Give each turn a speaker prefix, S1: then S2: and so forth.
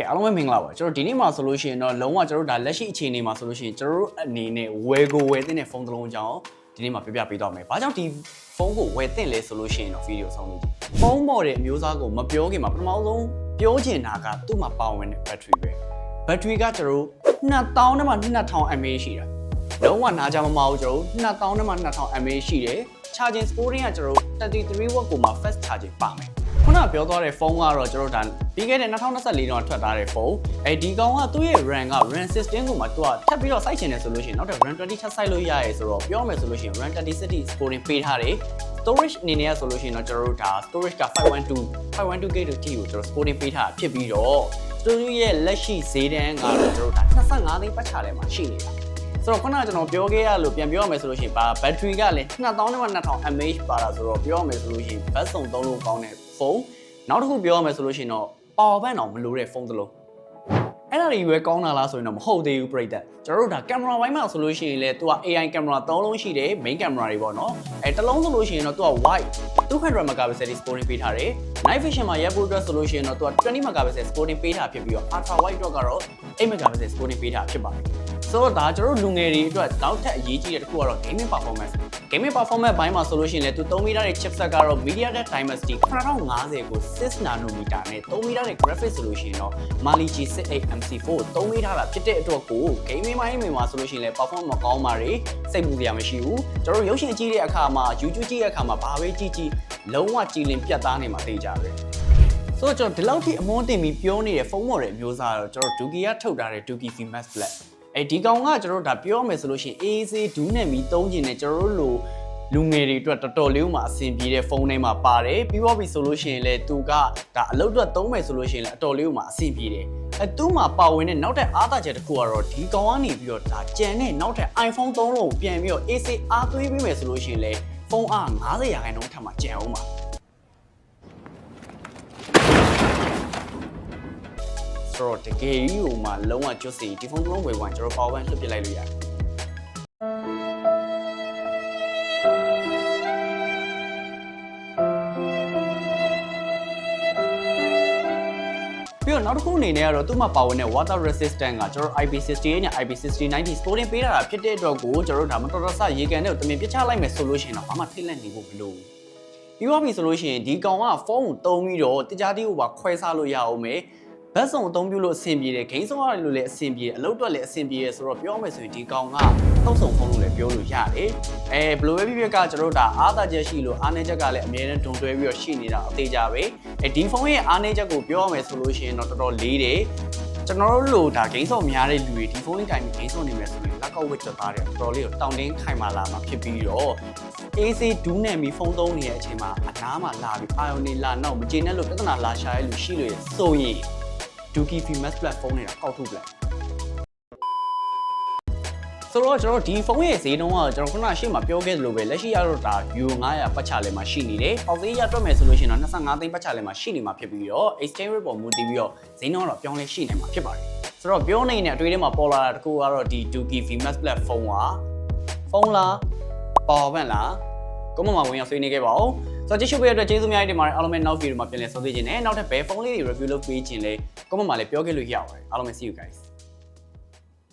S1: ကဲအားလုံးပဲမင်္ဂလာပါကျွန်တော်ဒီနေ့မှာဆိုလို့ရှိရင်တော့လုံးဝကျွန်တော်တို့ဒါလက်ရှိအခြေအနေမှာဆိုလို့ရှိရင်ကျွန်တော်တို့အနေနဲ့ဝယ်ကိုဝယ်တဲ့ဖုန်းတစ်လုံးအကြောင်းဒီနေ့မှာပြပြပေးတော့မယ်။ဘာကြောင့်ဒီဖုန်းကိုဝယ်တဲ့လဲဆိုလို့ရှိရင်တော့ဗီဒီယိုဆောင်လို့ကြည့်။ဖုန်းမော်တဲ့အမျိုးအစားကိုမပြောခင်မှာပထမဆုံးပြောချင်တာကသူ့မှာပါဝင်တဲ့ဘက်ထရီပဲ။ဘက်ထရီကကျွန်တော်တို့2000နဲ့မှ2000 mAh ရှိတာ။လုံးဝနားကြမမအောင်ကျွန်တော်တို့2000နဲ့မှ2000 mAh ရှိတယ်။ charging scoring ကကျွန်တော်တို့33 watt ကိုမှ fast charging ပါမယ်။ ခုနကပြောသွားတဲ့ဖုန်းကတော့ကျွန်တော်တို့ဒါပြီးခဲ့တဲ့2024တော့ထွက်ထားတဲ့ဖုန်းအဲဒီကောင်ကသူ့ရဲ့ RAM က RAM system ကိုမှသူကထပ်ပြီးတော့စိုက်ချင်တယ်ဆိုလို့ရှိရင်နောက်ထပ် RAM 20ထပ်စိုက်လို့ရရဲဆိုတော့ပြောမယ်ဆိုလို့ရှိရင် RAM 30 city scoring ပေးထားတယ် storage အနေနဲ့ဆိုလို့ရှိရင်တော့ကျွန်တော်တို့ဒါ storage က512 512 GB ထိကိုကျွန်တော် scoring ပေးထားတာဖြစ်ပြီးတော့သူတို့ရဲ့လက်ရှိဈေးတန်းကတော့ကျွန်တော်တို့ဒါ25သိန်းပတ်ချာထဲမှာရှိနေတာ ဆိုတော့ခုနကကျွန်တော်ပြောခဲ့ရလို့ပြန်ပြောရမယ်ဆိုလို့ရှိရင်ဘာဘက်ထရီကလည်း2000နဲ့2000 mAh ပါတာဆိုတော့ပြောရမယ်ဆိုလို့ရှိရင်ဘတ်စုံသုံးလို့ကောင်းတဲ့ဖုန်းနောက်တစ်ခုပြောရမယ်ဆိုလို့ရှိရင်တော့ power bank တော့မလိုတဲ့ဖုန်းတစ်လုံးအဲ့ဒါတွေပဲကောင်းတာလားဆိုရင်တော့မဟုတ်သေးဘူးပြိတ္တကျွန်တော်တို့ဒါကင်မရာဘိုင်းမှာဆိုလို့ရှိရင်လည်းသူက AI ကင်မရာ3လုံးရှိတယ် main camera တွေပေါ့နော်အဲတစ်လုံးဆိုလို့ရှိရင်တော့သူက wide 200 megapixel scoring ပေးထားတယ် night vision မှာရပ်ဖို့အတွက်ဆိုလို့ရှိရင်တော့သူက20 megapixel scoring ပေးထားဖြစ်ပြီးတော့ ultra wide တော့ကတော့8 megapixel scoring ပေးထားဖြစ်ပါတယ် ဆိုတော့ဒါကျွန်တော်တို့လူငယ်တွေအတွက်နောက်ထပ်အရေးကြီးတဲ့တစ်ခုကတော့ gaming performance gaming performance ဘိုင်းမှာဆိုလို့ရှိရင်လည်းသူ3 meter ရဲ့ chipset ကတော့ MediaTek Dimensity 9050ကို6 nanometer နဲ့3 meter ရဲ့ graphics ဆိုလို့ရှိရင်တော့ Mali G68 MC4 ကို3 meter တာဖြစ်တဲ့အတွက်ကို gaming ဘိုင်းမှာဆိုလို့ရှိရင်လည်း performance မကောင်းပါတွေစိတ်ပူစရာမရှိဘူးကျွန်တော်တို့ရုပ်ရှင်ကြည့်တဲ့အခါမှာ YouTube ကြည့်တဲ့အခါမှာဘာပဲကြည့်ကြည့်လုံးဝကြည်လင်ပြတ်သားနေမှာသိကြတယ်ဆိုတော့ကျွန်တော်ဒီလောက်ထိအမွန်းတင်ပြီးပြောနေတဲ့ဖုန်းမော်ရဲ့အမျိုးအစားကတော့ကျွန်တော် Duki ကထုတ်ထားတဲ့ Duki V Max Black အဲဒီကောင်ကကျွန်တော်တို့ဒါပြောမယ်ဆိုလို့ရှိရင် AC ဒူးနဲ့မီသုံးကျင်နဲ့ကျွန်တော်တို့လိုလူငယ်တွေအတွက်တော်တော်လေးမှအဆင်ပြေတဲ့ဖုန်းထဲမှာပါတယ်ပြီးတော့ပြီဆိုလို့ရှိရင်လည်းသူကဒါအလုပ်အတွက်သုံးမယ်ဆိုလို့ရှိရင်လည်းအတော်လေးမှအဆင်ပြေတယ်အဲသူ့မှာပါဝင်တဲ့နောက်ထပ်အားသာချက်တစ်ခုကတော့ဒီကောင်ကနေပြီးတော့ဒါကြံတဲ့နောက်ထပ် iPhone 3လုံးကိုပြန်ပြီးတော့ AC အားသွေးပေးမယ်ဆိုလို့ရှိရင်လည်းဖုန်းအား90ရာခိုင်နှုန်းထပ်မှကြံအောင်ပါ ဆိုတော့တကယ်ကြီးဟိုမှာလုံးဝကျွတ်စီဒီဖုန်းတစ်လုံးဝယ်ဝင်ကျွန်တော် power bank လွှတ်ပစ်လိုက်လို့ရတယ်ပြီးတော့နောက်တစ်ခုအနေနဲ့ကတော့သူ့မှာပါဝင်တဲ့ water resistant ကကျွန်တော် IP68 နဲ့ IP6090 scoring ပေးတာဖြစ်တဲ့အတွက်ကိုကျွန်တော်တို့ဒါမတော်တော်ဆရေကန်တဲ့ကိုတမင်ပြစ်ချလိုက်မယ်ဆိုလို့ရှိရင်တော့ဘာမှထိတ်လန့်နေဖို့မလိုဘူးပြီးတော့ပြီဆိုလို့ရှိရင်ဒီကောင်ကဖုန်းကိုတုံးပြီးတော့တကြားတီးကိုပါခွဲစားလို့ရအောင်မယ် ဘတ်စုံအသုံးပြုလို့အဆင်ပြေတယ်ဂိမ်းဆောင်ရတယ်လို့လည်းအဆင်ပြေတယ်အလုပ်အတွက်လည်းအဆင်ပြေတယ်ဆိုတော့ပြောမယ်ဆိုရင်ဒီကောင်ကသုံးဆောင်ဖုန်းလို့လည်းပြောလို့ရတယ်အဲဘယ်လိုပဲဖြစ်ဖြစ်ကကျွန်တော်တို့ဒါအားသာချက်ရှိလို့အားနည်းချက်ကလည်းအများနဲ့ဒုံတွဲပြီးတော့ရှိနေတာအသေးကြပဲအဲဒီဖုန်းရဲ့အားနည်းချက်ကိုပြောရမယ်ဆိုလို့ရှိရင်တော့တော်တော်လေးတယ်ကျွန်တော်တို့လိုဒါဂိမ်းဆောင်များတဲ့လူတွေဒီဖုန်းကိုင်ပြီးဂိမ်းဆောင်နေမယ်ဆိုရင်လက်ကောက်ဝစ်ချက်သားတယ်တော်တော်လေးကိုတောင်းတင်းခိုင်မာလာမှာဖြစ်ပြီးတော့ AC ဒူးနဲ့မီဖုန်းသုံးနေတဲ့အချိန်မှာအနားမှာလာပြီးအာယုန်နေလာနောက်မကျေနပ်လို့ပြဿနာလာရှာရလို့ရှိလို့ရဆိုရင် Duki Fimas platform နေတာကောက်ထုတ်ပလက်ဆိုတော့ကျွန်တော်ဒီဖုန်းရဲ့ဈေးနှုန်းကကျွန်တော်ခုနရှေ့မှာပြောခဲ့သလိုပဲလက်ရှိရတော့ဒါ Euro 900ပတ်ချလဲမှာရှိနေတယ်။အောက်ဈေးရတွက်မယ်ဆိုလို့ရှိရင်တော့25သိန်းပတ်ချလဲမှာရှိနေမှာဖြစ်ပြီးတော့ exchange rate ပေါ်မူတည်ပြီးတော့ဈေးနှုန်းကတော့ပြောင်းလဲရှိနေမှာဖြစ်ပါတယ်။ဆိုတော့ပြောနေတဲ့အတွေ့အထဲမှာပေါ်လာတာတကူကတော့ဒီ Duki Fimas platform ကဖုန်းလား power bank လားကိုမမဝင်ရောက်ဆွေးနွေးခဲ့ပါဦး ဆိုတော့ကြည့်ရှုပေးတဲ့အတွက်ကျေးဇူးများတင်ပါတယ်အားလုံးပဲနောက်ဗီဒီယိုမှာပြန်လည်ဆုံတွေ့ခြင်းနဲ့နောက်ထပ်ဘယ်ဖုန်းလေးတွေ review လုပ်ပေးခြင်းလဲကိုမမလည်းပြောခဲ့လို့ရပါတယ်အားလုံးပဲ see you guys